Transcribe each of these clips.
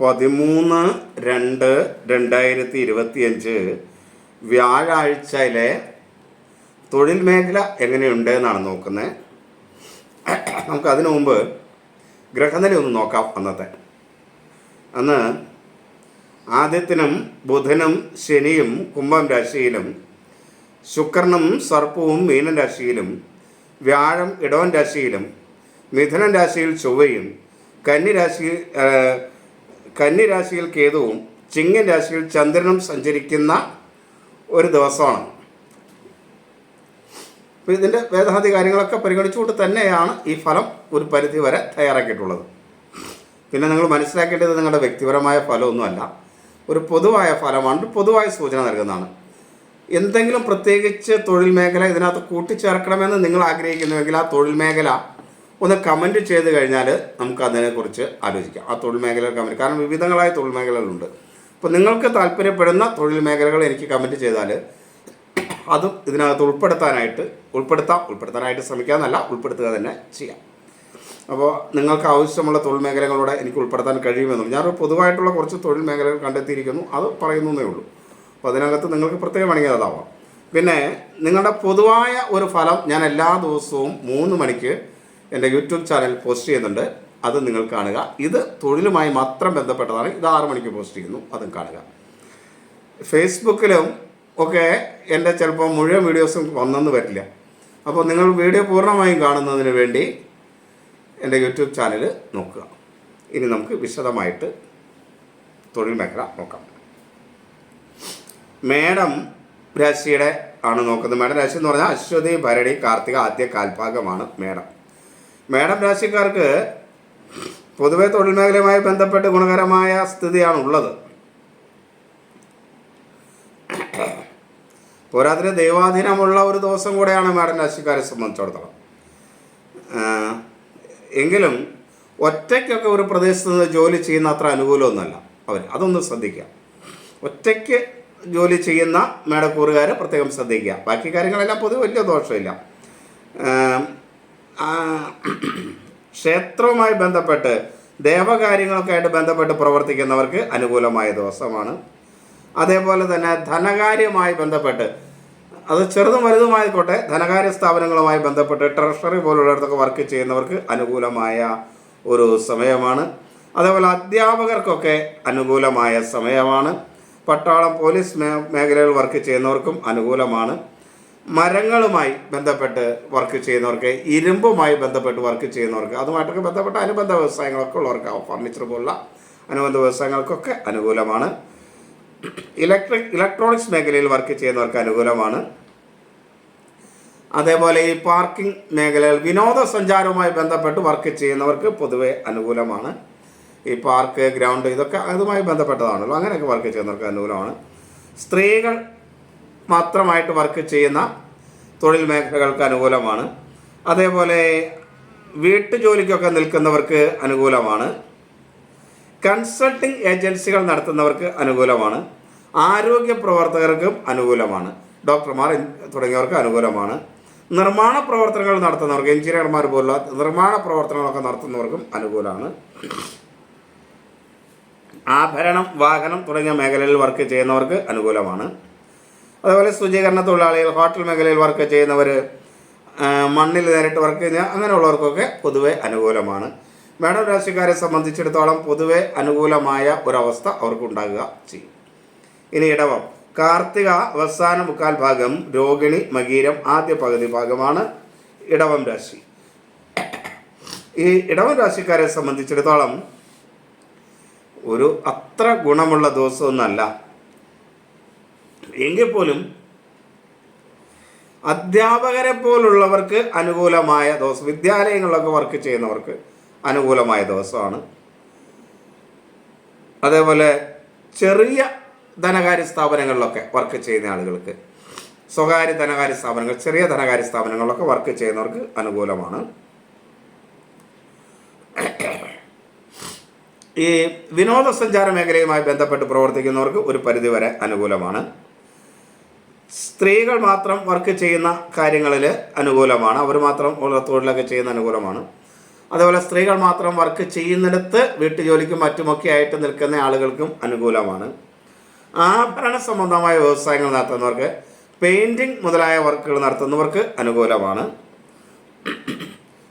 പതിമൂന്ന് രണ്ട് രണ്ടായിരത്തി ഇരുപത്തിയഞ്ച് വ്യാഴാഴ്ചയിലെ തൊഴിൽ മേഖല എങ്ങനെയുണ്ട് എന്നാണ് നോക്കുന്നത്. നമുക്ക് അതിനു മുമ്പ് ഗ്രഹനില ഒന്ന് നോക്കാം അന്നത്തെ. അന്ന് ആദ്യത്തിനും ബുധനും ശനിയും കുംഭം രാശിയിലും ശുക്രനും സർപ്പവും മീനൻ രാശിയിലും വ്യാഴം ഇടവൻ രാശിയിലും മിഥുനൻ രാശിയിൽ ചൊവ്വയും കന്നി രാശിയിൽ ആ, കന്നി രാശിയിൽ കേതുവും ചിങ്ങൻ രാശിയിൽ ചന്ദ്രനും സഞ്ചരിക്കുന്ന ഒരു ദിവസമാണ്. അപ്പോൾ ഇതിന്റെ വേദാന്തി കാര്യങ്ങളൊക്കെ പരിഗണിച്ചുകൊണ്ട് തന്നെയാണ് ഈ ഫലം ഒരു പരിധി വരെ തയ്യാറാക്കിയിട്ടുള്ളത്. പിന്നെ നിങ്ങൾ മനസ്സിലാക്കേണ്ടത് നിങ്ങളുടെ വ്യക്തിപരമായ ഫലമൊന്നുമല്ല. ഒരു പൊതുവായ ഫലമാണ്. പൊതുവായ സൂചന നൽകുന്നതാണ്. എന്തെങ്കിലും പ്രത്യേകിച്ച് തൊഴിൽ മേഖല ഇതിനകത്ത് കൂട്ടിച്ചേർക്കണമെന്ന് നിങ്ങൾ ആഗ്രഹിക്കുന്നുവെങ്കിൽ ആ തൊഴിൽ മേഖല ഒന്ന് കമന്റ് ചെയ്ത് കഴിഞ്ഞാൽ നമുക്ക് അതിനെക്കുറിച്ച് ആലോചിക്കാം. ആ തൊഴിൽ മേഖല കമന്റ് കാരണം വിവിധങ്ങളായ തൊഴിൽ മേഖലകളുണ്ട്. അപ്പോൾ നിങ്ങൾക്ക് താല്പര്യപ്പെടുന്ന തൊഴിൽ മേഖലകൾ എനിക്ക് കമന്റ് ചെയ്താൽ അതും ഇതിനകത്ത് ഉൾപ്പെടുത്താനായിട്ട് ഉൾപ്പെടുത്താം. ഉൾപ്പെടുത്താനായിട്ട് ശ്രമിക്കാമെന്നല്ല ഉൾപ്പെടുത്തുക തന്നെ ചെയ്യാം. അപ്പോൾ നിങ്ങൾക്ക് ആവശ്യമുള്ള തൊഴിൽ മേഖലകളോടെ എനിക്ക് ഉൾപ്പെടുത്താൻ കഴിയുമെന്നും. ഞാൻ പൊതുവായിട്ടുള്ള കുറച്ച് തൊഴിൽ മേഖലകൾ കണ്ടെത്തിയിരിക്കുന്നു. അത് പറയുന്നേ ഉള്ളൂ. അപ്പോൾ അതിനകത്ത് നിങ്ങൾക്ക് പ്രത്യേകം അതാവാം. പിന്നെ നിങ്ങളുടെ പൊതുവായ ഒരു ഫലം ഞാൻ എല്ലാ ദിവസവും മൂന്ന് മണിക്ക് എന്റെ യൂട്യൂബ് ചാനൽ പോസ്റ്റ് ചെയ്യുന്നുണ്ട്. അത് നിങ്ങൾ കാണുക. ഇത് തൊഴിലുമായി മാത്രം ബന്ധപ്പെട്ടതാണ്. ഇത് ആറു മണിക്ക് പോസ്റ്റ് ചെയ്യുന്നു. അതും കാണുക. ഫേസ്ബുക്കിലും ഒക്കെ എന്റെ ചിലപ്പോൾ മുഴുവൻ വീഡിയോസും വന്നെന്ന് വരില്ല. അപ്പോൾ നിങ്ങൾ വീഡിയോ പൂർണമായും കാണുന്നതിന് വേണ്ടി എന്റെ യൂട്യൂബ് ചാനൽ നോക്കുക. ഇനി നമുക്ക് വിശദമായിട്ട് തൊഴിൽ മേഖല നോക്കാം. മേഡം രാശിയുടെ ആണ് നോക്കുന്നത്. മേഡം രാശി എന്ന് പറഞ്ഞാൽ അശ്വതി ഭരണി കാർത്തിക ആദ്യ കാൽഭാഗമാണ് മേടം. മേടം രാശിക്കാർക്ക് പൊതുവെ തൊഴിൽ മേഖലയുമായി ബന്ധപ്പെട്ട് ഗുണകരമായ സ്ഥിതിയാണ് ഉള്ളത് പോരാത്തിന് ദൈവാധീനമുള്ള ഒരു ദിവസം കൂടെയാണ് മേഡം രാശിക്കാരെ സംബന്ധിച്ചിടത്തോളം. എങ്കിലും ഒറ്റയ്ക്കൊക്കെ ഒരു പ്രദേശത്ത് നിന്ന് ജോലി ചെയ്യുന്ന അത്ര അനുകൂലമൊന്നുമല്ല അവർ അതൊന്ന് ശ്രദ്ധിക്കുക. ഒറ്റയ്ക്ക് ജോലി ചെയ്യുന്ന മേടക്കൂറുകാർ പ്രത്യേകം ശ്രദ്ധിക്കുക. ബാക്കി കാര്യങ്ങളെല്ലാം പൊതുവെ വലിയ ദോഷമില്ല. ക്ഷേത്രവുമായി ബന്ധപ്പെട്ട് ദേവകാര്യങ്ങൾക്കായിട്ട് ബന്ധപ്പെട്ട് പ്രവർത്തിക്കുന്നവർക്ക് അനുകൂലമായ ദിവസമാണ്. അതേപോലെ തന്നെ ധനകാര്യവുമായി ബന്ധപ്പെട്ട് അത് ചെറുതും വലുതുമായിക്കോട്ടെ ധനകാര്യ സ്ഥാപനങ്ങളുമായി ബന്ധപ്പെട്ട് ട്രഷറി പോലുള്ളിടത്തൊക്കെ വർക്ക് ചെയ്യുന്നവർക്ക് അനുകൂലമായ ഒരു സമയമാണ്. അതേപോലെ അധ്യാപകർക്കൊക്കെ അനുകൂലമായ സമയമാണ്. പട്ടാളം പോലീസ് മേഖലയിൽ വർക്ക് ചെയ്യുന്നവർക്കും അനുകൂലമാണ്. മരങ്ങളുമായി ബന്ധപ്പെട്ട് വർക്ക് ചെയ്യുന്നവർക്ക് ഇരുമ്പുമായി ബന്ധപ്പെട്ട് വർക്ക് ചെയ്യുന്നവർക്ക് അതുമായിട്ടൊക്കെ ബന്ധപ്പെട്ട അനുബന്ധ വ്യവസായങ്ങളൊക്കെ ഉള്ളവർക്കാവും ഫർണിച്ചർ പോലുള്ള അനുബന്ധ വ്യവസായങ്ങൾക്കൊക്കെ അനുകൂലമാണ്. ഇലക്ട്രിക് ഇലക്ട്രോണിക്സ് മേഖലയിൽ വർക്ക് ചെയ്യുന്നവർക്ക് അനുകൂലമാണ്. അതേപോലെ ഈ പാർക്കിംഗ് മേഖലയിൽ വിനോദസഞ്ചാരവുമായി ബന്ധപ്പെട്ട് വർക്ക് ചെയ്യുന്നവർക്ക് പൊതുവെ അനുകൂലമാണ്. ഈ പാർക്ക് ഗ്രൗണ്ട് ഇതൊക്കെ അതുമായി ബന്ധപ്പെട്ടതാണല്ലോ. അങ്ങനെയൊക്കെ വർക്ക് ചെയ്യുന്നവർക്ക് അനുകൂലമാണ്. സ്ത്രീകൾ മാത്രമായിട്ട് വർക്ക് ചെയ്യുന്ന തൊഴിൽ മേഖലകൾക്ക് അനുകൂലമാണ്. അതേപോലെ വീട്ടുജോലിക്കൊക്കെ നിൽക്കുന്നവർക്ക് അനുകൂലമാണ്. കൺസൾട്ടിംഗ് ഏജൻസികൾ നടത്തുന്നവർക്ക് അനുകൂലമാണ്. ആരോഗ്യ പ്രവർത്തകർക്കും അനുകൂലമാണ്. ഡോക്ടർമാർ തുടങ്ങിയവർക്ക് അനുകൂലമാണ്. നിർമ്മാണ പ്രവർത്തനങ്ങൾ നടത്തുന്നവർക്ക് എഞ്ചിനീയർമാർ പോലുള്ള നിർമ്മാണ പ്രവർത്തനങ്ങളൊക്കെ നടത്തുന്നവർക്കും അനുകൂലമാണ്. ആഭരണം വാഹനം തുടങ്ങിയ മേഖലയിൽ വർക്ക് ചെയ്യുന്നവർക്ക് അനുകൂലമാണ്. അതുപോലെ ശുചീകരണ തൊഴിലാളികൾ ഹോട്ടൽ മേഖലയിൽ വർക്ക് ചെയ്യുന്നവർ മണ്ണിൽ നേരിട്ട് വർക്ക് ചെയ്യുന്ന അങ്ങനെയുള്ളവർക്കൊക്കെ പൊതുവെ അനുകൂലമാണ്. മേഡം രാശിക്കാരെ സംബന്ധിച്ചിടത്തോളം പൊതുവെ അനുകൂലമായ ഒരവസ്ഥ അവർക്കുണ്ടാകുക ചെയ്യും. ഇനി ഇടവം. കാർത്തിക അവസാന മുക്കാൽ ഭാഗം രോഹിണി മകീരം ആദ്യ പകുതി ഭാഗമാണ് ഇടവം രാശി. ഈ ഇടവം രാശിക്കാരെ സംബന്ധിച്ചിടത്തോളം ഒരു അത്ര ഗുണമുള്ള ദിവസമൊന്നല്ല എങ്കിൽ പോലും അധ്യാപകരെ പോലുള്ളവർക്ക് അനുകൂലമായ ദിവസം വിദ്യാലയങ്ങളിലൊക്കെ വർക്ക് ചെയ്യുന്നവർക്ക് അനുകൂലമായ ദിവസമാണ്. അതേപോലെ ചെറിയ ധനകാര്യ സ്ഥാപനങ്ങളിലൊക്കെ വർക്ക് ചെയ്യുന്ന ആളുകൾക്ക് സ്വകാര്യ ധനകാര്യ സ്ഥാപനങ്ങൾ ചെറിയ ധനകാര്യ സ്ഥാപനങ്ങളിലൊക്കെ വർക്ക് ചെയ്യുന്നവർക്ക് അനുകൂലമാണ്. ഈ വിനോദസഞ്ചാര മേഖലയുമായി ബന്ധപ്പെട്ട് പ്രവർത്തിക്കുന്നവർക്ക് ഒരു പരിധിവരെ അനുകൂലമാണ്. സ്ത്രീകൾ മാത്രം വർക്ക് ചെയ്യുന്ന കാര്യങ്ങളിൽ അനുകൂലമാണ്. അവർ മാത്രം ഉള്ള തൊഴിലൊക്കെ ചെയ്യുന്ന അനുകൂലമാണ്. അതുപോലെ സ്ത്രീകൾ മാത്രം വർക്ക് ചെയ്യുന്നിടത്ത് വീട്ടുജോലിക്കും മറ്റുമൊക്കെ ആയിട്ട് നിൽക്കുന്ന ആളുകൾക്കും അനുകൂലമാണ്. ആഭരണ സംബന്ധമായ വ്യവസായങ്ങൾ നടത്തുന്നവർക്ക് പെയിന്റിങ് മുതലായ വർക്കുകൾ നടത്തുന്നവർക്ക് അനുകൂലമാണ്.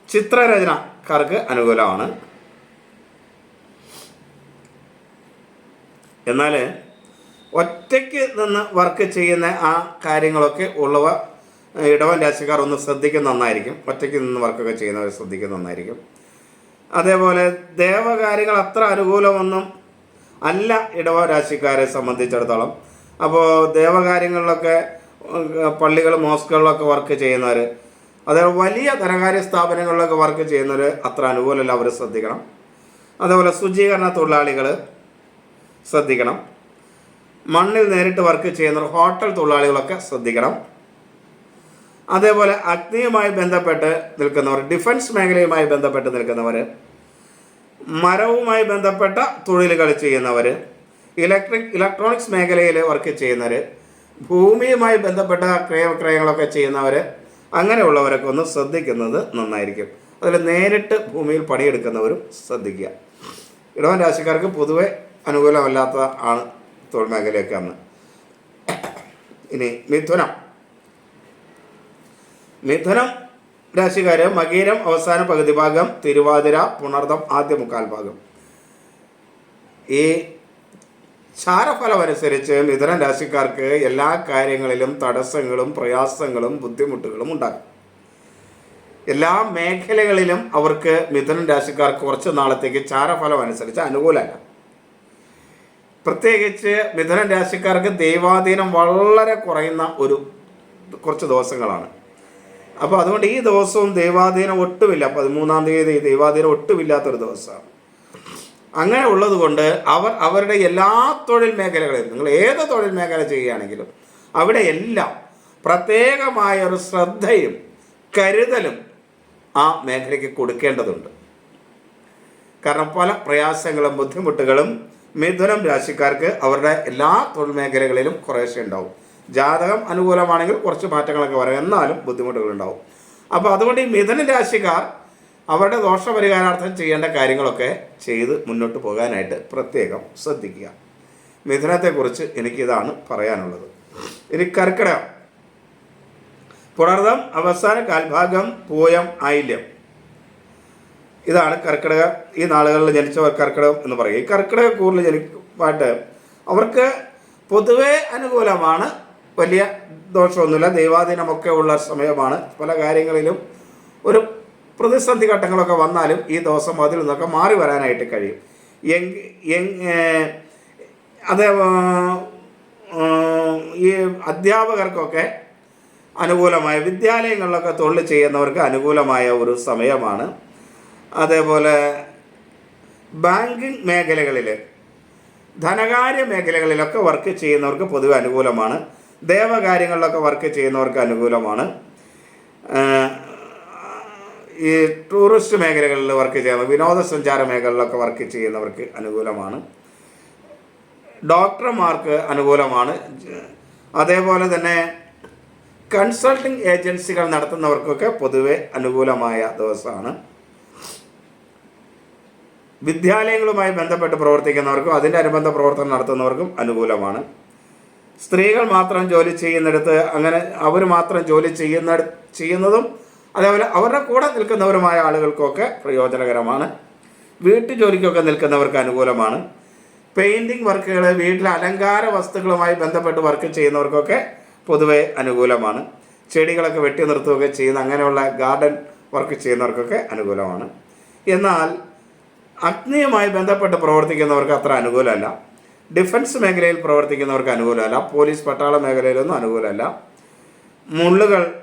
ചിത്രരചനക്കാർക്ക് അനുകൂലമാണ്. എന്നാൽ ഒറ്റയ്ക്ക് നിന്ന് വർക്ക് ചെയ്യുന്ന ആ കാര്യങ്ങളൊക്കെ ഉള്ളവ ഇടവൻ രാശിക്കാർ ഒന്ന് ശ്രദ്ധിക്കുന്ന നന്നായിരിക്കും. ഒറ്റയ്ക്ക് നിന്ന് വർക്കൊക്കെ ചെയ്യുന്നവർ ശ്രദ്ധിക്കുന്ന നന്നായിരിക്കും. അതേപോലെ ദേവകാര്യങ്ങൾ അത്ര അനുകൂലമൊന്നും അല്ല ഇടവ രാശിക്കാരെ സംബന്ധിച്ചിടത്തോളം. അപ്പോൾ ദേവകാര്യങ്ങളിലൊക്കെ പള്ളികൾ മോസ്കുകളിലൊക്കെ വർക്ക് ചെയ്യുന്നവർ അതേപോലെ വലിയ ധനകാര്യ സ്ഥാപനങ്ങളിലൊക്കെ വർക്ക് ചെയ്യുന്നവർ അത്ര അനുകൂലമല്ല അവർ ശ്രദ്ധിക്കണം. അതേപോലെ ശുചീകരണ തൊഴിലാളികൾ ശ്രദ്ധിക്കണം. മണ്ണിൽ നേരിട്ട് വർക്ക് ചെയ്യുന്നവർ ഹോട്ടൽ തൊഴിലാളികളൊക്കെ ശ്രദ്ധിക്കണം. അതേപോലെ അഗ്നിയുമായി ബന്ധപ്പെട്ട് നിൽക്കുന്നവർ ഡിഫൻസ് മേഖലയുമായി ബന്ധപ്പെട്ട് നിൽക്കുന്നവർ മരവുമായി ബന്ധപ്പെട്ട തൊഴിലുകൾ ചെയ്യുന്നവർ ഇലക്ട്രിക് ഇലക്ട്രോണിക്സ് മേഖലയിൽ വർക്ക് ചെയ്യുന്നവർ ഭൂമിയുമായി ബന്ധപ്പെട്ട ക്രയവിക്രയങ്ങളൊക്കെ ചെയ്യുന്നവർ അങ്ങനെയുള്ളവരൊക്കെ ഒന്ന് ശ്രദ്ധിക്കുന്നത് നന്നായിരിക്കും. അതിൽ നേരിട്ട് ഭൂമിയിൽ പണിയെടുക്കുന്നവരും ശ്രദ്ധിക്കുക. ഇടവൻ രാശിക്കാർക്ക് പൊതുവെ അനുകൂലമല്ലാത്ത ആണ് തൊഴിൽ മേഖലയൊക്കെ അന്ന് ഇനി മിഥുനം. മിഥുനം രാശിക്കാര് മകീരം അവസാന പകുതി ഭാഗം തിരുവാതിര പുണർദം ആദ്യ മുക്കാൽ ഭാഗം. ഈ ചാരഫലം അനുസരിച്ച് മിഥുനം രാശിക്കാർക്ക് എല്ലാ കാര്യങ്ങളിലും തടസ്സങ്ങളും പ്രയാസങ്ങളും ബുദ്ധിമുട്ടുകളും ഉണ്ടാകും. എല്ലാ മേഖലകളിലും അവർക്ക് മിഥുനം രാശിക്കാർക്ക് കുറച്ച് നാളത്തേക്ക് ചാരഫലം അനുസരിച്ച് അനുകൂലമല്ല. പ്രത്യേകിച്ച് മിഥുനം രാശിക്കാർക്ക് ദൈവാധീനം വളരെ കുറയുന്ന ഒരു കുറച്ച് ദിവസങ്ങളാണ്. അപ്പോൾ അതുകൊണ്ട് ഈ ദിവസവും ദൈവാധീനം ഒട്ടുമില്ല. പതിമൂന്നാം തീയതി ദൈവാധീനം ഒട്ടുമില്ലാത്തൊരു ദിവസമാണ്. അങ്ങനെ ഉള്ളത് കൊണ്ട് അവർ അവരുടെ എല്ലാ തൊഴിൽ മേഖലകളിലും നിങ്ങൾ ഏത് തൊഴിൽ മേഖല ചെയ്യുകയാണെങ്കിലും അവിടെ എല്ലാം പ്രത്യേകമായ ഒരു ശ്രദ്ധയും കരുതലും ആ മേഖലയ്ക്ക് കൊടുക്കേണ്ടതുണ്ട്. കാരണം പല പ്രയാസങ്ങളും ബുദ്ധിമുട്ടുകളും മിഥുനം രാശിക്കാർക്ക് അവരുടെ എല്ലാ തൊഴിൽ മേഖലകളിലും കുറേശ്ശെ ഉണ്ടാവും. ജാതകം അനുകൂലമാണെങ്കിൽ കുറച്ച് മാറ്റങ്ങളൊക്കെ വരാം. എന്നാലും ബുദ്ധിമുട്ടുകൾ ഉണ്ടാവും. അപ്പോൾ അതുകൊണ്ട് ഈ മിഥുന രാശിക്കാർ അവരുടെ ദോഷപരിഹാരാർത്ഥം ചെയ്യേണ്ട കാര്യങ്ങളൊക്കെ ചെയ്ത് മുന്നോട്ട് പോകാനായിട്ട് പ്രത്യേകം ശ്രദ്ധിക്കുക. മിഥുനത്തെക്കുറിച്ച് എനിക്കിതാണ് പറയാനുള്ളത്. ഇനി കർക്കിടകം. പുണർദം അവസാന കാൽഭാഗം പൂയം ആയില്യം. ഇതാണ് കർക്കിടക ഈ നാളുകളിൽ ജനിച്ചവർ കർക്കിടകം എന്ന് പറയും. ഈ കർക്കിടക കൂറിൽ ജനിക്കുമായിട്ട് അവർക്ക് പൊതുവേ അനുകൂലമാണ് വലിയ ദോഷമൊന്നുമില്ല. ദൈവാധീനമൊക്കെ ഉള്ള സമയമാണ്. പല കാര്യങ്ങളിലും ഒരു പ്രതിസന്ധി ഘട്ടങ്ങളൊക്കെ വന്നാലും ഈ ദിവസം അതിൽ നിന്നൊക്കെ മാറി വരാനായിട്ട് കഴിയും. അത് ഈ അധ്യാപകർക്കൊക്കെ അനുകൂലമായ വിദ്യാലയങ്ങളിലൊക്കെ തൊഴിൽ ചെയ്യുന്നവർക്ക് അനുകൂലമായ ഒരു സമയമാണ്. അതേപോലെ ബാങ്കിങ് മേഖലകളിൽ ധനകാര്യ മേഖലകളിലൊക്കെ വർക്ക് ചെയ്യുന്നവർക്ക് പൊതുവെ അനുകൂലമാണ്. ദേവകാര്യങ്ങളിലൊക്കെ വർക്ക് ചെയ്യുന്നവർക്ക് അനുകൂലമാണ്. ഈ ടൂറിസ്റ്റ് മേഖലകളിൽ വർക്ക് ചെയ്യുന്ന വിനോദസഞ്ചാര മേഖലകളിലൊക്കെ വർക്ക് ചെയ്യുന്നവർക്ക് അനുകൂലമാണ്. ഡോക്ടർമാർക്ക് അനുകൂലമാണ്. അതേപോലെ തന്നെ കൺസൾട്ടിംഗ് ഏജൻസികൾ നടത്തുന്നവർക്കൊക്കെ പൊതുവെ അനുകൂലമായ ദിവസമാണ്. വിദ്യാലയങ്ങളുമായി ബന്ധപ്പെട്ട് പ്രവർത്തിക്കുന്നവർക്കും അതിന്റെ അനുബന്ധ പ്രവർത്തനം നടത്തുന്നവർക്കും അനുകൂലമാണ്. സ്ത്രീകൾ മാത്രം ജോലി ചെയ്യുന്നിടത്ത് അങ്ങനെ അവർ മാത്രം ജോലി ചെയ്യുന്ന ചെയ്യുന്നതും അതേപോലെ അവരുടെ കൂടെ നിൽക്കുന്നവരുമായ ആളുകൾക്കൊക്കെ പ്രയോജനകരമാണ്. വീട്ടു ജോലിക്കൊക്കെ നിൽക്കുന്നവർക്ക് അനുകൂലമാണ്. പെയിന്റിങ് വർക്കുകൾ വീട്ടിലെ അലങ്കാര വസ്തുക്കളുമായി ബന്ധപ്പെട്ട് വർക്ക് ചെയ്യുന്നവർക്കൊക്കെ പൊതുവെ അനുകൂലമാണ്. ചെടികളൊക്കെ വെട്ടി നിർത്തുകയൊക്കെ ചെയ്യുന്ന അങ്ങനെയുള്ള ഗാർഡൻ വർക്ക് ചെയ്യുന്നവർക്കൊക്കെ അനുകൂലമാണ്. എന്നാൽ അഗ്നിയുമായി ബന്ധപ്പെട്ട് പ്രവർത്തിക്കുന്നവർക്ക് അത്ര അനുകൂലമല്ല. ഡിഫൻസ് മേഖലയിൽ പ്രവർത്തിക്കുന്നവർക്ക് അനുകൂലമല്ല. പോലീസ് പട്ടാള മേഖലയിലൊന്നും അനുകൂലമല്ല. മുള്ളുകൾ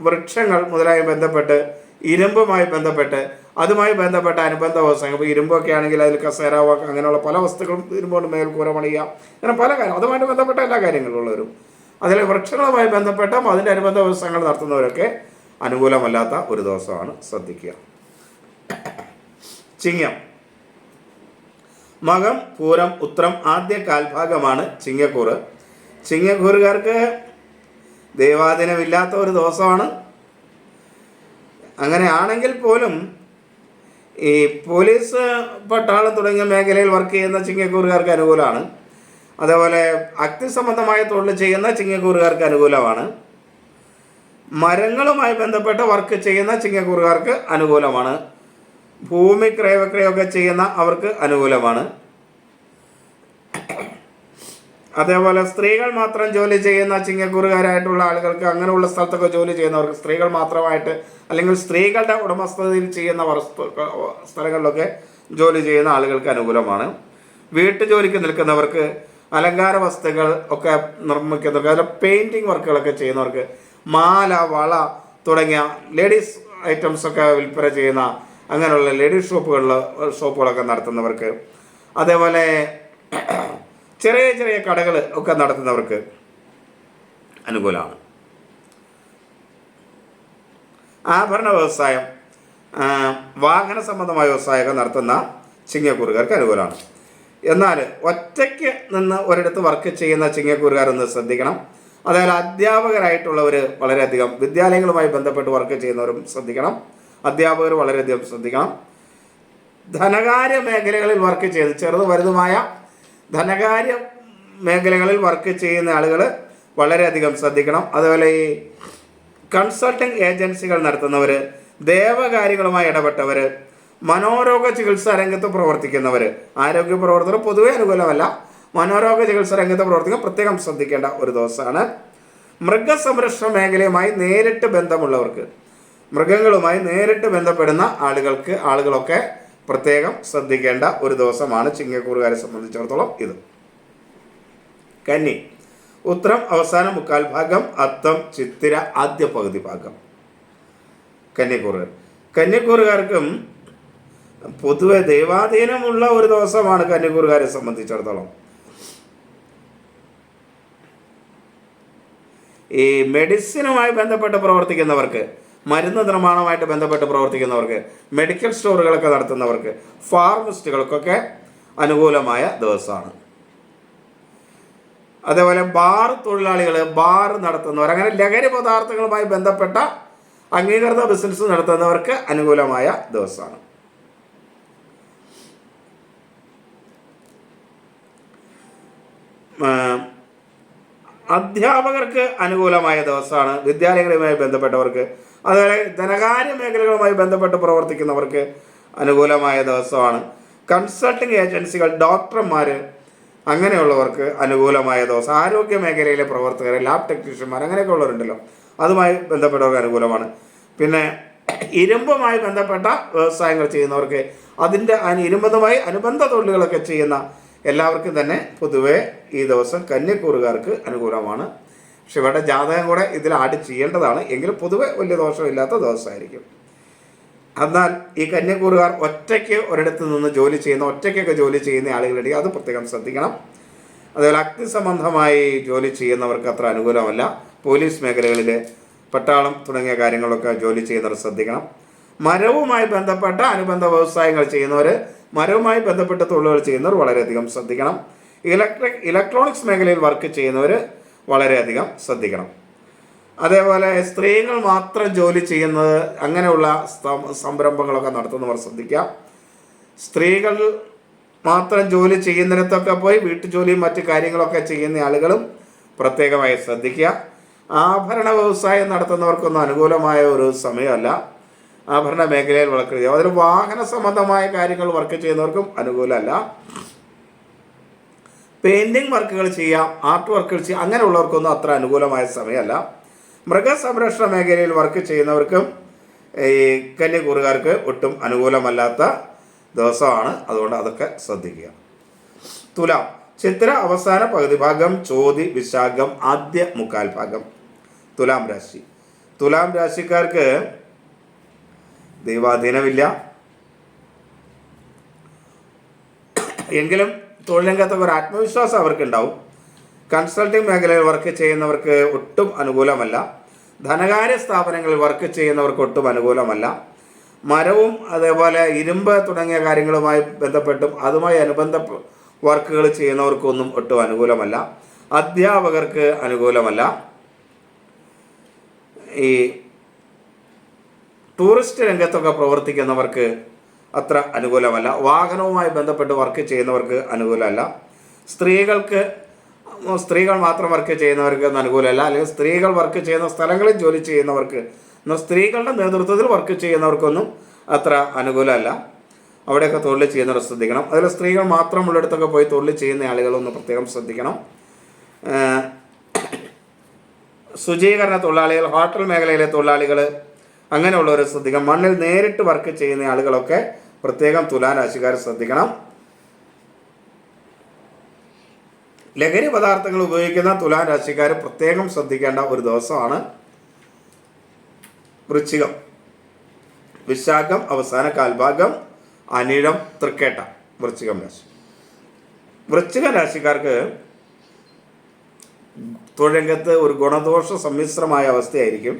വൃക്ഷങ്ങൾ മുതലായി ബന്ധപ്പെട്ട് ഇരുമ്പുമായി ബന്ധപ്പെട്ട് അതുമായി ബന്ധപ്പെട്ട അനുബന്ധ വസ്തുക്കൾ ഇപ്പോൾ ഇരുമ്പൊക്കെ ആണെങ്കിൽ അതിൽ കസേര അങ്ങനെയുള്ള പല വസ്തുക്കളും ഇരുമ്പോണ്ട് മേൽക്കൂര പണിയുക. അങ്ങനെ പല കാര്യം അതുമായിട്ട് ബന്ധപ്പെട്ട എല്ലാ കാര്യങ്ങളും ഉള്ളവരും അതിൽ വൃക്ഷങ്ങളുമായി ബന്ധപ്പെട്ടും അതിന്റെ അനുബന്ധ വ്യവസായങ്ങൾ നടത്തുന്നവരൊക്കെ അനുകൂലമല്ലാത്ത ഒരു ദിവസമാണ് ശ്രദ്ധിക്കുക. ചിങ്ങം. മകം പൂരം ഉത്രം ആദ്യ കാൽഭാഗമാണ് ചിങ്ങക്കൂറ്. ചിങ്ങക്കൂറുകാർക്ക് ദേവാദിനമില്ലാത്ത ഒരു ദിവസമാണ്. അങ്ങനെയാണെങ്കിൽ പോലും ഈ പോലീസ് പട്ടാളം തുടങ്ങിയ മേഖലയിൽ വർക്ക് ചെയ്യുന്ന ചിങ്ങക്കൂറുകാർക്ക് അനുകൂലമാണ്. അതേപോലെ അഗ്നിസംബന്ധമായ തൊഴിൽ ചെയ്യുന്ന ചിങ്ങക്കൂറുകാർക്ക് അനുകൂലമാണ്. മരങ്ങളുമായി ബന്ധപ്പെട്ട് വർക്ക് ചെയ്യുന്ന ചിങ്ങക്കൂറുകാർക്ക് അനുകൂലമാണ്. ഭൂമി ക്രയവിക്രയമൊക്കെ ചെയ്യുന്ന അവർക്ക് അനുകൂലമാണ്. അതേപോലെ സ്ത്രീകൾ മാത്രം ജോലി ചെയ്യുന്ന ചിങ്ങക്കൂറുകാരായിട്ടുള്ള ആളുകൾക്ക് അങ്ങനെയുള്ള സ്ഥലത്തൊക്കെ ജോലി ചെയ്യുന്നവർക്ക് സ്ത്രീകൾ മാത്രമായിട്ട് അല്ലെങ്കിൽ സ്ത്രീകളുടെ ഉടമസ്ഥതയിൽ ചെയ്യുന്ന വസ്തു സ്ഥലങ്ങളിലൊക്കെ ജോലി ചെയ്യുന്ന ആളുകൾക്ക് അനുകൂലമാണ്. വീട്ടു ജോലിക്ക് നിൽക്കുന്നവർക്ക് അലങ്കാര വസ്തുക്കൾ ഒക്കെ നിർമ്മിക്കുന്നവർക്ക് അതിൽ പെയിന്റിങ് വർക്കുകളൊക്കെ ചെയ്യുന്നവർക്ക് മാല വള തുടങ്ങിയ ലേഡീസ് ഐറ്റംസ് ഒക്കെ വിൽപ്പന ചെയ്യുന്ന അങ്ങനെയുള്ള ലേഡീസ് ഷോപ്പുകളിൽ ഷോപ്പുകളൊക്കെ നടത്തുന്നവർക്ക് അതേപോലെ ചെറിയ ചെറിയ കടകൾ ഒക്കെ നടത്തുന്നവർക്ക് അനുകൂലമാണ്. ആഭരണ വ്യവസായം വാഹന സംബന്ധമായ വ്യവസായമൊക്കെ നടത്തുന്ന ചിങ്ങക്കൂറുകാർക്ക് അനുകൂലമാണ്. എന്നാൽ ഒറ്റയ്ക്ക് നിന്ന് ഒരിടത്ത് വർക്ക് ചെയ്യുന്ന ചിങ്ങക്കൂറുകാരൊന്ന് ശ്രദ്ധിക്കണം. അതേപോലെ അധ്യാപകരായിട്ടുള്ളവർ വളരെയധികം വിദ്യാലയങ്ങളുമായി ബന്ധപ്പെട്ട് വർക്ക് ചെയ്യുന്നവരും ശ്രദ്ധിക്കണം. അധ്യാപകർ വളരെയധികം ശ്രദ്ധിക്കണം. ധനകാര്യ മേഖലകളിൽ വർക്ക് ചെയ്ത് ചെറുതും വലുതുമായ ധനകാര്യ മേഖലകളിൽ വർക്ക് ചെയ്യുന്ന ആളുകൾ വളരെയധികം ശ്രദ്ധിക്കണം. അതുപോലെ ഈ കൺസൾട്ടിംഗ് ഏജൻസികൾ നടത്തുന്നവർ ദേവകാര്യങ്ങളുമായി ഇടപെട്ടവർ മനോരോഗ ചികിത്സാ രംഗത്ത് പ്രവർത്തിക്കുന്നവർ ആരോഗ്യ പ്രവർത്തകർ പൊതുവെ അനുകൂലമല്ല. മനോരോഗ ചികിത്സാ രംഗത്ത് പ്രവർത്തിക്കാൻ പ്രത്യേകം ശ്രദ്ധിക്കേണ്ട ഒരു ദിവസമാണ്. മൃഗസംരക്ഷണ മേഖലയുമായി നേരിട്ട് ബന്ധമുള്ളവർക്ക് മൃഗങ്ങളുമായി നേരിട്ട് ബന്ധപ്പെടുന്ന ആളുകൾക്ക് ആളുകളൊക്കെ പ്രത്യേകം ശ്രദ്ധിക്കേണ്ട ഒരു ദിവസമാണ് ചിങ്ങക്കൂറുകാരെ സംബന്ധിച്ചിടത്തോളം ഇത്. കന്നി ഉത്തരം അവസാന മുക്കാൽ ഭാഗം അത്തം ചിത്തിര ആദ്യ പകുതി ഭാഗം. കന്യക്കൂറുകാർ കന്യക്കൂറുകാർക്കും പൊതുവെ ദൈവാധീനമുള്ള ഒരു ദിവസമാണ് കന്യക്കൂറുകാരെ സംബന്ധിച്ചിടത്തോളം. ഈ മെഡിസിനുമായി ബന്ധപ്പെട്ട് പ്രവർത്തിക്കുന്നവർക്ക് മരുന്ന് നിർമ്മാണവുമായിട്ട് ബന്ധപ്പെട്ട് പ്രവർത്തിക്കുന്നവർക്ക് മെഡിക്കൽ സ്റ്റോറുകളൊക്കെ നടത്തുന്നവർക്ക് ഫാർമസിസ്റ്റുകൾക്കൊക്കെ അനുകൂലമായ ദിവസമാണ്. അതേപോലെ ബാർ തൊഴിലാളികൾ ബാർ നടത്തുന്നവർ അങ്ങനെ ലഹരി പദാർത്ഥങ്ങളുമായി ബന്ധപ്പെട്ട അംഗീകൃത ബിസിനസ് നടത്തുന്നവർക്ക് അനുകൂലമായ ദിവസമാണ്. അധ്യാപകർക്ക് അനുകൂലമായ ദിവസമാണ്. വിദ്യാലയങ്ങളുമായി ബന്ധപ്പെട്ടവർക്ക് അതുപോലെ ധനകാര്യ മേഖലകളുമായി ബന്ധപ്പെട്ട് പ്രവർത്തിക്കുന്നവർക്ക് അനുകൂലമായ ദിവസമാണ്. കൺസൾട്ടിംഗ് ഏജൻസികൾ ഡോക്ടർമാർ അങ്ങനെയുള്ളവർക്ക് അനുകൂലമായ ദിവസം. ആരോഗ്യ മേഖലയിലെ പ്രവർത്തകർ ലാബ് ടെക്നീഷ്യന്മാർ അങ്ങനെയൊക്കെ ഉള്ളവരുണ്ടല്ലോ അതുമായി ബന്ധപ്പെട്ടവർക്ക് അനുകൂലമാണ്. പിന്നെ ഇരുമ്പുമായി ബന്ധപ്പെട്ട വ്യവസായങ്ങൾ ചെയ്യുന്നവർക്ക് അതിന്റെ ഇരുമ്പതുമായി അനുബന്ധ തൊഴിലുകളൊക്കെ ചെയ്യുന്ന എല്ലാവർക്കും തന്നെ പൊതുവേ ഈ ദിവസം കന്യക്കൂറുകാർക്ക് അനുകൂലമാണ്. ഇവിടെ ജാതകം കൂടെ ഇതിൽ ആഡ് ചെയ്യേണ്ടതാണ്. എങ്കിലും പൊതുവെ വലിയ ദോഷമില്ലാത്ത ദിവസമായിരിക്കും. എന്നാൽ ഈ കന്യക്കൂറുകാർ ഒറ്റയ്ക്ക് ഒരിടത്ത് നിന്ന് ജോലി ചെയ്യുന്ന ഒറ്റയ്ക്കൊക്കെ ജോലി ചെയ്യുന്ന ആളുകളുടെ അത് പ്രത്യേകം ശ്രദ്ധിക്കണം. അതുപോലെ അഗ്നി സംബന്ധമായി ജോലി ചെയ്യുന്നവർക്ക് അത്ര അനുകൂലമല്ല. പോലീസ് മേഖലകളിൽ പട്ടാളം തുടങ്ങിയ കാര്യങ്ങളൊക്കെ ജോലി ചെയ്യുന്നവർ ശ്രദ്ധിക്കണം. മരവുമായി ബന്ധപ്പെട്ട അനുബന്ധ വ്യവസായങ്ങൾ ചെയ്യുന്നവർ മരവുമായി ബന്ധപ്പെട്ട തൊഴിലുകൾ ചെയ്യുന്നവർ വളരെയധികം ശ്രദ്ധിക്കണം. ഇലക്ട്രിക് ഇലക്ട്രോണിക്സ് മേഖലയിൽ വർക്ക് ചെയ്യുന്നവർ വളരെയധികം ശ്രദ്ധിക്കണം. അതേപോലെ സ്ത്രീകൾ മാത്രം ജോലി ചെയ്യുന്നത് അങ്ങനെയുള്ള സംരംഭങ്ങളൊക്കെ നടത്തുന്നവർ ശ്രദ്ധിക്കാം സ്ത്രീകൾ മാത്രം ജോലി ചെയ്യുന്നിടത്തൊക്കെ പോയി വീട്ടുജോലിയും മറ്റു കാര്യങ്ങളൊക്കെ ചെയ്യുന്ന ആളുകളും പ്രത്യേകമായി ശ്രദ്ധിക്കുക. ആഭരണ വ്യവസായം നടത്തുന്നവർക്കൊന്നും അനുകൂലമായ ഒരു സമയമല്ല. ആഭരണ മേഖലയിൽ വർക്ക് അതിൽ വാഹന സംബന്ധമായ കാര്യങ്ങൾ വർക്ക് ചെയ്യുന്നവർക്കും അനുകൂലമല്ല. പെയിന്റിങ് വർക്കുകൾ ചെയ്യാം ആർട്ട് വർക്കുകൾ ചെയ്യാം അങ്ങനെയുള്ളവർക്കൊന്നും അത്ര അനുകൂലമായ സമയമല്ല. മൃഗസംരക്ഷണ മേഖലയിൽ വർക്ക് ചെയ്യുന്നവർക്കും ഈ കന്യകൂറുകാർക്ക് ഒട്ടും അനുകൂലമല്ലാത്ത ദിവസമാണ്. അതുകൊണ്ട് അതൊക്കെ ശ്രദ്ധിക്കുക. തുലാം ചിത്ര അവസാന പകുതി ഭാഗം ചോതി വിശാഖം ആദ്യ മുക്കാൽ ഭാഗം. തുലാം രാശി. തുലാം രാശിക്കാർക്ക് ദൈവാധീനമില്ല. എങ്കിലും തൊഴിൽ രംഗത്ത് ഒരു ആത്മവിശ്വാസം അവർക്കുണ്ടാവും. കൺസൾട്ടിംഗ് മേഖലയിൽ വർക്ക് ചെയ്യുന്നവർക്ക് ഒട്ടും അനുകൂലമല്ല. ധനകാര്യ സ്ഥാപനങ്ങളിൽ വർക്ക് ചെയ്യുന്നവർക്ക് ഒട്ടും അനുകൂലമല്ല. മരവും അതേപോലെ ഇരുമ്പ് തുടങ്ങിയ കാര്യങ്ങളുമായി ബന്ധപ്പെട്ടും അതുമായി അനുബന്ധ വർക്കുകൾ ചെയ്യുന്നവർക്കൊന്നും ഒട്ടും അനുകൂലമല്ല. അധ്യാപകർക്ക് അനുകൂലമല്ല. ഈ ടൂറിസ്റ്റ് രംഗത്തൊക്കെ പ്രവർത്തിക്കുന്നവർക്ക് അത്ര അനുകൂലമല്ല. വാഹനവുമായി ബന്ധപ്പെട്ട് വർക്ക് ചെയ്യുന്നവർക്ക് അനുകൂലമല്ല. സ്ത്രീകൾക്ക് സ്ത്രീകൾ മാത്രം വർക്ക് ചെയ്യുന്നവർക്ക് അനുകൂലമല്ല. അല്ലെങ്കിൽ സ്ത്രീകൾ വർക്ക് ചെയ്യുന്ന സ്ഥലങ്ങളിൽ ജോലി ചെയ്യുന്നവർക്ക് സ്ത്രീകളുടെ നേതൃത്വത്തിൽ വർക്ക് ചെയ്യുന്നവർക്കൊന്നും അത്ര അനുകൂലമല്ല. അവിടെയൊക്കെ തൊഴിൽ ചെയ്യുന്നവർ ശ്രദ്ധിക്കണം. അതിൽ സ്ത്രീകൾ മാത്രമുള്ളിടത്തൊക്കെ പോയി തൊഴിൽ ചെയ്യുന്ന ആളുകളൊന്ന് പ്രത്യേകം ശ്രദ്ധിക്കണം. ശുചീകരണ തൊഴിലാളികൾ ഹോട്ടൽ മേഖലയിലെ തൊഴിലാളികൾ അങ്ങനെയുള്ളവർ ശ്രദ്ധിക്കണം. മണ്ണിൽ നേരിട്ട് വർക്ക് ചെയ്യുന്ന ആളുകളൊക്കെ പ്രത്യേകം തുലാരാശിക്കാർ ശ്രദ്ധിക്കണം. ലഹരി പദാർത്ഥങ്ങൾ ഉപയോഗിക്കുന്ന തുലാരാശിക്കാർ പ്രത്യേകം ശ്രദ്ധിക്കേണ്ട ഒരു ദിവസമാണ് വൃശ്ചികം. വിശാഖം അവസാന കാൽഭാഗം അനിഴം തൃക്കേട്ട വൃശ്ചികം രാശി. വൃശ്ചിക രാശിക്കാർക്ക് തൊഴിലംഗത്ത് ഒരു ഗുണദോഷ സമ്മിശ്രമായ അവസ്ഥയായിരിക്കും.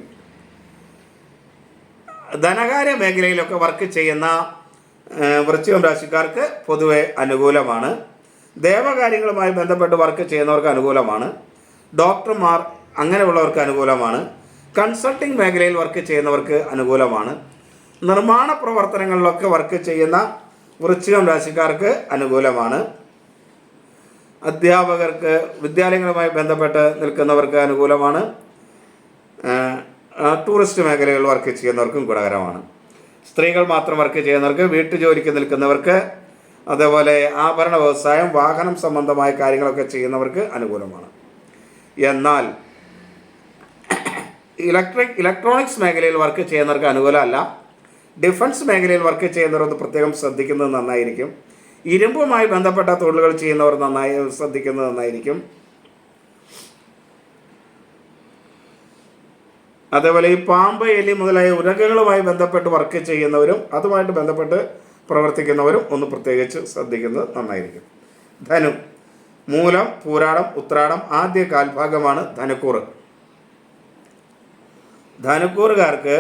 ധനകാര്യ മേഖലയിലൊക്കെ വർക്ക് ചെയ്യുന്ന വൃശ്ചികം രാശിക്കാർക്ക് പൊതുവെ അനുകൂലമാണ്. ദേവകാര്യങ്ങളുമായി ബന്ധപ്പെട്ട് വർക്ക് ചെയ്യുന്നവർക്ക് അനുകൂലമാണ്. ഡോക്ടർമാർ അങ്ങനെയുള്ളവർക്ക് അനുകൂലമാണ്. കൺസൾട്ടിംഗ് മേഖലയിൽ വർക്ക് ചെയ്യുന്നവർക്ക് അനുകൂലമാണ്. നിർമ്മാണ പ്രവർത്തനങ്ങളിലൊക്കെ വർക്ക് ചെയ്യുന്ന വൃശ്ചികം രാശിക്കാർക്ക് അനുകൂലമാണ്. അധ്യാപകർക്ക് വിദ്യാലയങ്ങളുമായി ബന്ധപ്പെട്ട് നിൽക്കുന്നവർക്ക് അനുകൂലമാണ്. ടൂറിസ്റ്റ് മേഖലകളിൽ വർക്ക് ചെയ്യുന്നവർക്കും ഗുണകരമാണ്. സ്ത്രീകൾ മാത്രം വർക്ക് ചെയ്യുന്നവർക്ക് വീട്ടു വീട്ടുജോലിക്ക് നിൽക്കുന്നവർക്ക് അതേപോലെ ആഭരണ വ്യവസായം വാഹനം സംബന്ധമായ കാര്യങ്ങളൊക്കെ ചെയ്യുന്നവർക്ക് അനുകൂലമാണ്. എന്നാൽ ഇലക്ട്രിക് ഇലക്ട്രോണിക്സ് മേഖലയിൽ വർക്ക് ചെയ്യുന്നവർക്ക് അനുകൂലമല്ല. ഡിഫൻസ് മേഖലയിൽ വർക്ക് ചെയ്യുന്നവരൊന്ന് പ്രത്യേകം ശ്രദ്ധിക്കുന്നത് നന്നായിരിക്കും. ഇരുമ്പുമായി ബന്ധപ്പെട്ട തൊഴിലുകൾ ചെയ്യുന്നവർ നന്നായി ശ്രദ്ധിക്കുന്നത് നന്നായിരിക്കും. അതേപോലെ ഈ പാമ്പ് എലി മുതലായ ഉരകളുമായി ബന്ധപ്പെട്ട് വർക്ക് ചെയ്യുന്നവരും അതുമായിട്ട് ബന്ധപ്പെട്ട് പ്രവർത്തിക്കുന്നവരും ഒന്ന് പ്രത്യേകിച്ച് ശ്രദ്ധിക്കുന്നത് നന്നായിരിക്കും. ധനു മൂലം പൂരാടം ഉത്രാടം ആദ്യ കാൽഭാഗമാണ് ധനുക്കൂറ്. ധനുക്കൂറുകാർക്ക്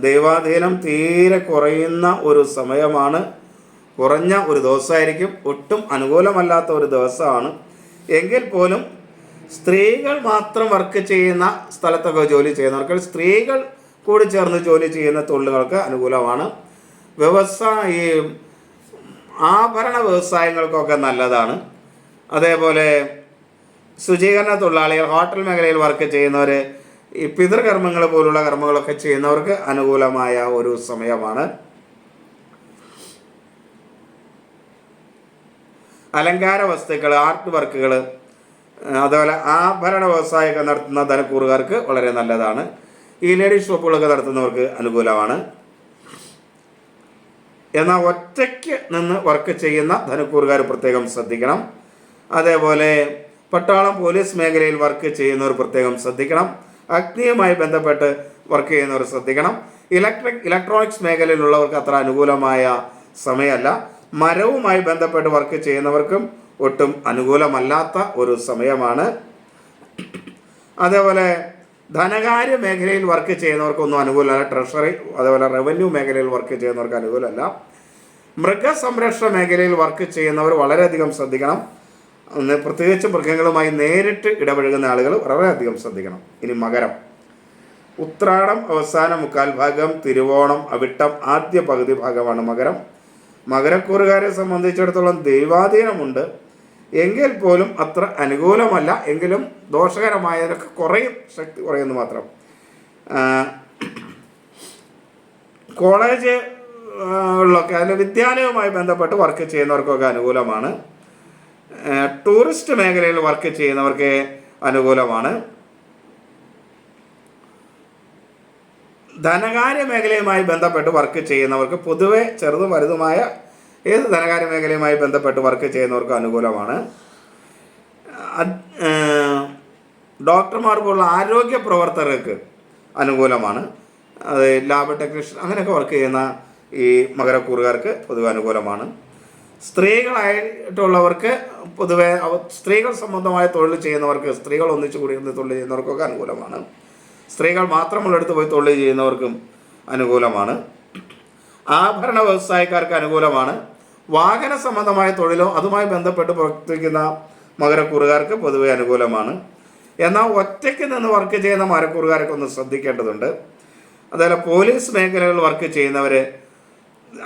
ദൈവാധീനം തീരെ കുറയുന്ന ഒരു സമയമാണ്. കുറഞ്ഞ ഒരു ദിവസമായിരിക്കും. ഒട്ടും അനുകൂലമല്ലാത്ത ഒരു ദിവസമാണ്. എങ്കിൽ പോലും സ്ത്രീകൾ മാത്രം വർക്ക് ചെയ്യുന്ന സ്ഥലത്തൊക്കെ ജോലി ചെയ്യുന്നവർക്ക് സ്ത്രീകൾ കൂടി ചേർന്ന് ജോലി ചെയ്യുന്ന തൊഴിലുകൾക്ക് അനുകൂലമാണ്. വ്യവസായ ഈ ആഭരണ വ്യവസായങ്ങൾക്കൊക്കെ നല്ലതാണ്. അതേപോലെ ശുചീകരണ തൊഴിലാളികൾ ഹോട്ടൽ മേഖലയിൽ വർക്ക് ചെയ്യുന്നവർ ഈ പിതൃകർമ്മങ്ങൾ പോലുള്ള കർമ്മങ്ങളൊക്കെ ചെയ്യുന്നവർക്ക് അനുകൂലമായ ഒരു സമയമാണ്. അലങ്കാര വസ്തുക്കൾ ആർട്ട് വർക്കുകൾ അതുപോലെ ആഭരണ വ്യവസായമൊക്കെ നടത്തുന്ന ധനക്കൂറുകാർക്ക് വളരെ നല്ലതാണ്. ഈ ലേഡീസ് ഷോപ്പുകളൊക്കെ നടത്തുന്നവർക്ക് അനുകൂലമാണ്. എന്നാൽ ഒറ്റയ്ക്ക് നിന്ന് വർക്ക് ചെയ്യുന്ന ധനക്കൂറുകാർ പ്രത്യേകം ശ്രദ്ധിക്കണം. അതേപോലെ പട്ടാളം പോലീസ് മേഖലയിൽ വർക്ക് ചെയ്യുന്നവർ പ്രത്യേകം ശ്രദ്ധിക്കണം. അഗ്നിയുമായി ബന്ധപ്പെട്ട് വർക്ക് ചെയ്യുന്നവർ ശ്രദ്ധിക്കണം. ഇലക്ട്രിക് ഇലക്ട്രോണിക്സ് മേഖലയിലുള്ളവർക്ക് അത്ര അനുകൂലമായ സമയമല്ല. മരവുമായി ബന്ധപ്പെട്ട് വർക്ക് ചെയ്യുന്നവർക്കും ഒട്ടും അനുകൂലമല്ലാത്ത ഒരു സമയമാണ്. അതേപോലെ ധനകാര്യ മേഖലയിൽ വർക്ക് ചെയ്യുന്നവർക്കൊന്നും അനുകൂലമല്ല. ട്രഷറി അതേപോലെ റവന്യൂ മേഖലയിൽ വർക്ക് ചെയ്യുന്നവർക്ക് അനുകൂലമല്ല. മൃഗസംരക്ഷണ മേഖലയിൽ വർക്ക് ചെയ്യുന്നവർ വളരെയധികം ശ്രദ്ധിക്കണം. പ്രത്യേകിച്ച് മൃഗങ്ങളുമായി നേരിട്ട് ഇടപഴകുന്ന ആളുകൾ വളരെയധികം ശ്രദ്ധിക്കണം. ഇനി മകരം. ഉത്രാടം അവസാന മുക്കാൽ ഭാഗം തിരുവോണം അവിട്ടം ആദ്യ പകുതി ഭാഗമാണ് മകരം. മകരക്കൂറുകാരെ സംബന്ധിച്ചിടത്തോളം ദൈവാധീനമുണ്ട്. എങ്കിൽ പോലും അത്ര അനുകൂലമല്ല. എങ്കിലും ദോഷകരമായതൊക്കെ കുറയും ശക്തി കുറയുന്നു മാത്രം. കോളേജ് ഉള്ളൊക്കെ അതിൽ വിദ്യാലയവുമായി ബന്ധപ്പെട്ട് വർക്ക് ചെയ്യുന്നവർക്കൊക്കെ അനുകൂലമാണ്. ടൂറിസ്റ്റ് മേഖലയിൽ വർക്ക് ചെയ്യുന്നവർക്ക് അനുകൂലമാണ്. ധനകാര്യ മേഖലയുമായി ബന്ധപ്പെട്ട് വർക്ക് ചെയ്യുന്നവർക്ക് പൊതുവെ ചെറുതും വലുതുമായ ഏത് ധനകാര്യ മേഖലയുമായി ബന്ധപ്പെട്ട് വർക്ക് ചെയ്യുന്നവർക്ക് അനുകൂലമാണ്? ഡോക്ടർമാർ പോലുള്ള ആരോഗ്യ പ്രവർത്തകർക്ക് അനുകൂലമാണ്. അത് ലാബ് ടെക്നീഷ്യൻ അങ്ങനെയൊക്കെ വർക്ക് ചെയ്യുന്ന ഈ മകരക്കൂറുകാർക്ക് പൊതുവെ അനുകൂലമാണ്. സ്ത്രീകളായിട്ടുള്ളവർക്ക് പൊതുവെ സ്ത്രീകൾ സംബന്ധമായ തൊഴിൽ ചെയ്യുന്നവർക്ക് സ്ത്രീകൾ ഒന്നിച്ചു കൂടി തൊഴിൽ ചെയ്യുന്നവർക്കൊക്കെ അനുകൂലമാണ്. സ്ത്രീകൾ മാത്രമുള്ളടുത്ത് പോയി തൊഴിൽ ചെയ്യുന്നവർക്കും അനുകൂലമാണ്. ആഭരണ വ്യവസായക്കാർക്ക് അനുകൂലമാണ്. വാഹന സംബന്ധമായ തൊഴിലോ അതുമായി ബന്ധപ്പെട്ട് പ്രവർത്തിക്കുന്ന മകരക്കൂറുകാർക്ക് പൊതുവെ അനുകൂലമാണ്. എന്നാൽ ഒറ്റയ്ക്ക് നിന്ന് വർക്ക് ചെയ്യുന്ന മരക്കൂറുകാരൊക്കെ ഒന്ന് ശ്രദ്ധിക്കേണ്ടതുണ്ട്. അതുപോലെ പോലീസ് മേഖലകളിൽ വർക്ക് ചെയ്യുന്നവർ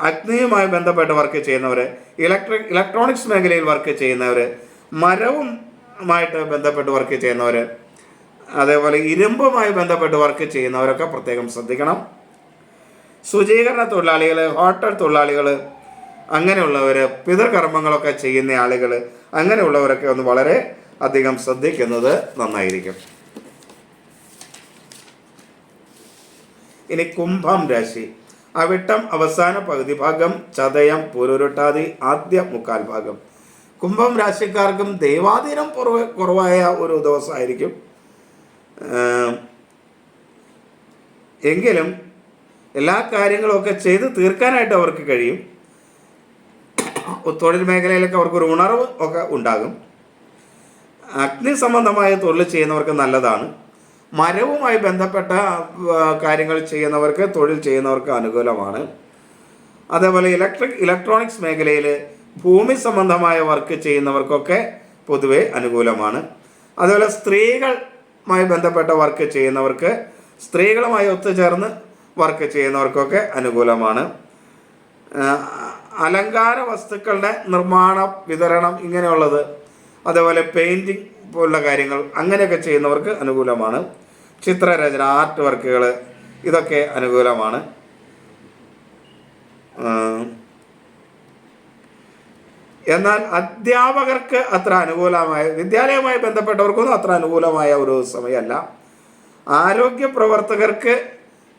അഗ്നിയുമായി ബന്ധപ്പെട്ട് വർക്ക് ചെയ്യുന്നവർ ഇലക്ട്രിക് ഇലക്ട്രോണിക്സ് മേഖലയിൽ വർക്ക് ചെയ്യുന്നവർ മരവുമായിട്ട് ബന്ധപ്പെട്ട് വർക്ക് ചെയ്യുന്നവർ അതേപോലെ ഇരുമ്പുമായി ബന്ധപ്പെട്ട് വർക്ക് ചെയ്യുന്നവരൊക്കെ പ്രത്യേകം ശ്രദ്ധിക്കണം. ശുചീകരണ തൊഴിലാളികൾ ഹോട്ടൽ തൊഴിലാളികൾ അങ്ങനെയുള്ളവർ പിതൃകർമ്മങ്ങളൊക്കെ ചെയ്യുന്ന ആളുകൾ അങ്ങനെയുള്ളവരൊക്കെ ഒന്ന് വളരെ അധികം ശ്രദ്ധിക്കുന്നത് നന്നായിരിക്കും. ഇനി കുംഭം രാശി. അവിട്ടം അവസാന പകുതി ഭാഗം ചതയം പുരുരുട്ടാതി ആദ്യ മുക്കാൽ ഭാഗം. കുംഭം രാശിക്കാർക്കും ദൈവാധീനം കുറവ് കുറവായ ഒരു ദിവസമായിരിക്കും. എങ്കിലും എല്ലാ കാര്യങ്ങളൊക്കെ ചെയ്ത് തീർക്കാനായിട്ട് അവർക്ക് കഴിയും. തൊഴിൽ മേഖലയിലൊക്കെ അവർക്കൊരു ഉണർവ് ഒക്കെ ഉണ്ടാകും. അഗ്നി സംബന്ധമായ തൊഴിൽ ചെയ്യുന്നവർക്ക് നല്ലതാണ്. മരവുമായി ബന്ധപ്പെട്ട കാര്യങ്ങൾ ചെയ്യുന്നവർക്ക് തൊഴിൽ ചെയ്യുന്നവർക്ക് അനുകൂലമാണ്. അതേപോലെ ഇലക്ട്രിക് ഇലക്ട്രോണിക്സ് മേഖലയിൽ ഭൂമി സംബന്ധമായ വർക്ക് ചെയ്യുന്നവർക്കൊക്കെ പൊതുവെ അനുകൂലമാണ്. അതുപോലെ സ്ത്രീകളുമായി ബന്ധപ്പെട്ട വർക്ക് ചെയ്യുന്നവർക്ക് സ്ത്രീകളുമായി ഒത്തുചേർന്ന് വർക്ക് ചെയ്യുന്നവർക്കൊക്കെ അനുകൂലമാണ്. അലങ്കാര വസ്തുക്കളുടെ നിർമ്മാണം വിതരണം ഇങ്ങനെയുള്ളത്. അതേപോലെ പെയിന്റിങ് പോലുള്ള കാര്യങ്ങൾ അങ്ങനെയൊക്കെ ചെയ്യുന്നവർക്ക് അനുകൂലമാണ്. ചിത്രരചന ആർട്ട് വർക്കുകൾ ഇതൊക്കെ അനുകൂലമാണ്. എന്നാൽ അധ്യാപകർക്ക് അത്ര അനുകൂലമായ വിദ്യാലയവുമായി ബന്ധപ്പെട്ടവർക്കൊന്നും അത്ര അനുകൂലമായ ഒരു സമയമല്ല. ആരോഗ്യ പ്രവർത്തകർക്ക്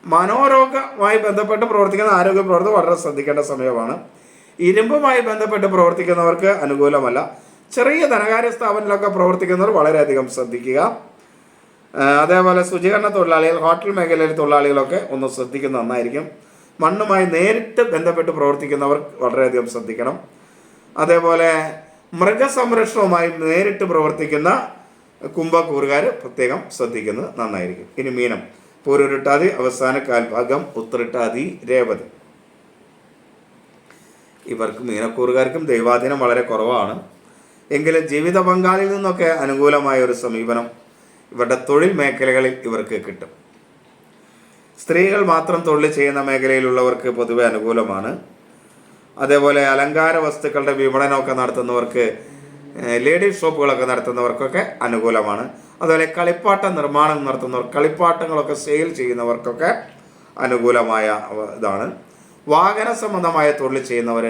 മനോരോഗമായി ബന്ധപ്പെട്ട് പ്രവർത്തിക്കുന്ന ആരോഗ്യ പ്രവർത്തകർ വളരെ ശ്രദ്ധിക്കേണ്ട സമയമാണ്. ഇരുമ്പുമായി ബന്ധപ്പെട്ട് പ്രവർത്തിക്കുന്നവർക്ക് അനുകൂലമല്ല. ചെറിയ ധനകാര്യ സ്ഥാപനത്തിലൊക്കെ പ്രവർത്തിക്കുന്നവർ വളരെയധികം ശ്രദ്ധിക്കുക. അതേപോലെ ശുചീകരണ തൊഴിലാളികൾ ഹോട്ടൽ മേഖലയിലെ തൊഴിലാളികളൊക്കെ ഒന്ന് ശ്രദ്ധിക്കുന്നത് നന്നായിരിക്കും. മണ്ണുമായി നേരിട്ട് ബന്ധപ്പെട്ട് പ്രവർത്തിക്കുന്നവർ വളരെയധികം ശ്രദ്ധിക്കണം. അതേപോലെ മൃഗസംരക്ഷണവുമായി നേരിട്ട് പ്രവർത്തിക്കുന്ന കുംഭക്കൂറുകാർ പ്രത്യേകം ശ്രദ്ധിക്കുന്നത് നന്നായിരിക്കും. ഇനി മീനം. പൂരുരുട്ടാതി അവസാന കാൽഭാഗം ഉത്രിട്ടാതി രേവതി. ഇവർക്ക് മീനക്കൂറുകാർക്കും ദൈവാധീനം വളരെ കുറവാണ്. എങ്കിലും ജീവിത പങ്കാളിയിൽ നിന്നൊക്കെ അനുകൂലമായ ഒരു സമീപനം ഇവരുടെ തൊഴിൽ മേഖലകളിൽ ഇവർക്ക് കിട്ടും. സ്ത്രീകൾ മാത്രം തൊഴിൽ ചെയ്യുന്ന മേഖലയിലുള്ളവർക്ക് പൊതുവെ അനുകൂലമാണ്. അതേപോലെ അലങ്കാര വസ്തുക്കളുടെ വിപണനമൊക്കെ നടത്തുന്നവർക്ക് ലേഡീസ് ഷോപ്പുകളൊക്കെ നടത്തുന്നവർക്കൊക്കെ അനുകൂലമാണ്. അതുപോലെ കളിപ്പാട്ട നിർമ്മാണം നടത്തുന്നവർ കളിപ്പാട്ടങ്ങളൊക്കെ സെയിൽ ചെയ്യുന്നവർക്കൊക്കെ അനുകൂലമായ ഇതാണ്. വാഹന സംബന്ധമായ തൊഴിൽ ചെയ്യുന്നവർ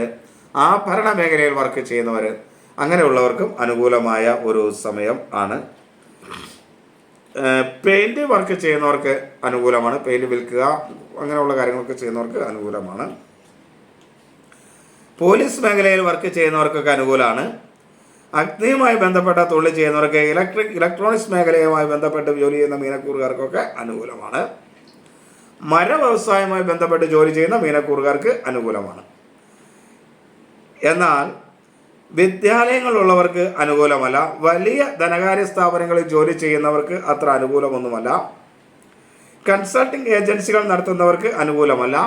ആഭരണ മേഖലയിൽ വർക്ക് ചെയ്യുന്നവർ അങ്ങനെയുള്ളവർക്കും അനുകൂലമായ ഒരു സമയം ആണ്. പെയിന്റ് വർക്ക് ചെയ്യുന്നവർക്ക് അനുകൂലമാണ്. പെയിന്റ് വിൽക്കുക അങ്ങനെയുള്ള കാര്യങ്ങളൊക്കെ ചെയ്യുന്നവർക്ക് അനുകൂലമാണ്. പോലീസ് മേഖലയിൽ വർക്ക് ചെയ്യുന്നവർക്കൊക്കെ അനുകൂലമാണ്. അഗ്നിയുമായി ബന്ധപ്പെട്ട തൊഴിൽ ചെയ്യുന്നവർക്ക് ഇലക്ട്രിക് ഇലക്ട്രോണിക്സ് മേഖലയുമായി ബന്ധപ്പെട്ട് ജോലി ചെയ്യുന്ന മീനക്കൂറുകാർക്കൊക്കെ അനുകൂലമാണ്. മര വ്യവസായവുമായി ബന്ധപ്പെട്ട് ജോലി ചെയ്യുന്ന മീനക്കൂറുകാർക്ക് അനുകൂലമാണ്. എന്നാൽ വിദ്യാലയങ്ങളുള്ളവർക്ക് അനുകൂലമല്ല. വലിയ ധനകാര്യ സ്ഥാപനങ്ങളിൽ ജോലി ചെയ്യുന്നവർക്ക് അത്ര അനുകൂലമൊന്നുമല്ല. കൺസൾട്ടിംഗ് ഏജൻസികൾ നടത്തുന്നവർക്ക് അനുകൂലമല്ല.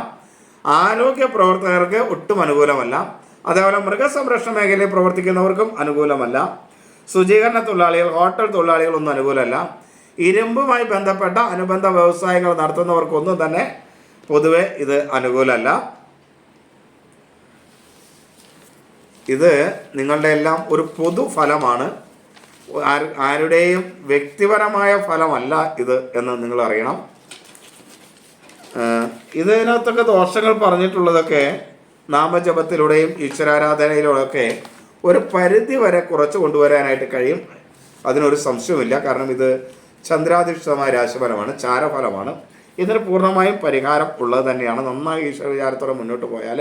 ആരോഗ്യ പ്രവർത്തകർക്ക് ഒട്ടും അനുകൂലമല്ല. അതേപോലെ മൃഗസംരക്ഷണ മേഖലയിൽ പ്രവർത്തിക്കുന്നവർക്കും അനുകൂലമല്ല. ശുചീകരണ തൊഴിലാളികൾ ഹോട്ടൽ തൊഴിലാളികളൊന്നും അനുകൂലമല്ല. ഇരുമ്പുമായി ബന്ധപ്പെട്ട അനുബന്ധ വ്യവസായങ്ങൾ നടത്തുന്നവർക്കൊന്നും തന്നെ പൊതുവെ ഇത് അനുകൂലമല്ല. ഇത് നിങ്ങളുടെ എല്ലാം ഒരു പൊതു ഫലമാണ്. ആരുടെയും വ്യക്തിപരമായ ഫലമല്ല ഇത് എന്ന് നിങ്ങൾ അറിയണം. ഇതിനകത്തൊക്കെ ദോഷങ്ങൾ പറഞ്ഞിട്ടുള്ളതൊക്കെ നാമജപത്തിലൂടെയും ഈശ്വരാരാധനയിലൂടെയൊക്കെ ഒരു പരിധി വരെ കുറച്ച് കൊണ്ടുവരാനായിട്ട് കഴിയും. അതിനൊരു സംശയമില്ല കാരണം ഇത് ചന്ദ്രാധിഷ്ഠിതമായ രാശിഫലമാണ് ചാരഫലമാണ്. ഇതിന് പൂർണമായും പരിഹാരം ഉള്ളത് തന്നെയാണ്. നന്നായി ഈശ്വര വിചാരത്തോടെ മുന്നോട്ട് പോയാൽ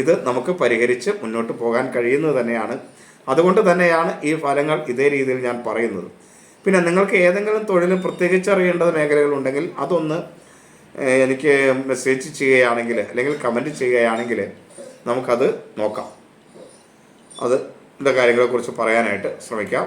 ഇത് നമുക്ക് പരിഹരിച്ച് മുന്നോട്ട് പോകാൻ കഴിയുന്നത് തന്നെയാണ്. അതുകൊണ്ട് തന്നെയാണ് ഈ ഫലങ്ങൾ ഇതേ രീതിയിൽ ഞാൻ പറയുന്നത്. പിന്നെ നിങ്ങൾക്ക് ഏതെങ്കിലും തൊഴിൽ പ്രത്യേകിച്ച് അറിയേണ്ട മേഖലകളുണ്ടെങ്കിൽ അതൊന്ന് എനിക്ക് മെസ്സേജ് ചെയ്യുകയാണെങ്കിൽ അല്ലെങ്കിൽ കമന്റ് ചെയ്യുകയാണെങ്കിൽ നമുക്കത് നോക്കാം. അത് ഇതിന്റെ കാര്യങ്ങളെക്കുറിച്ച് പറയാനായിട്ട് ശ്രമിക്കാം.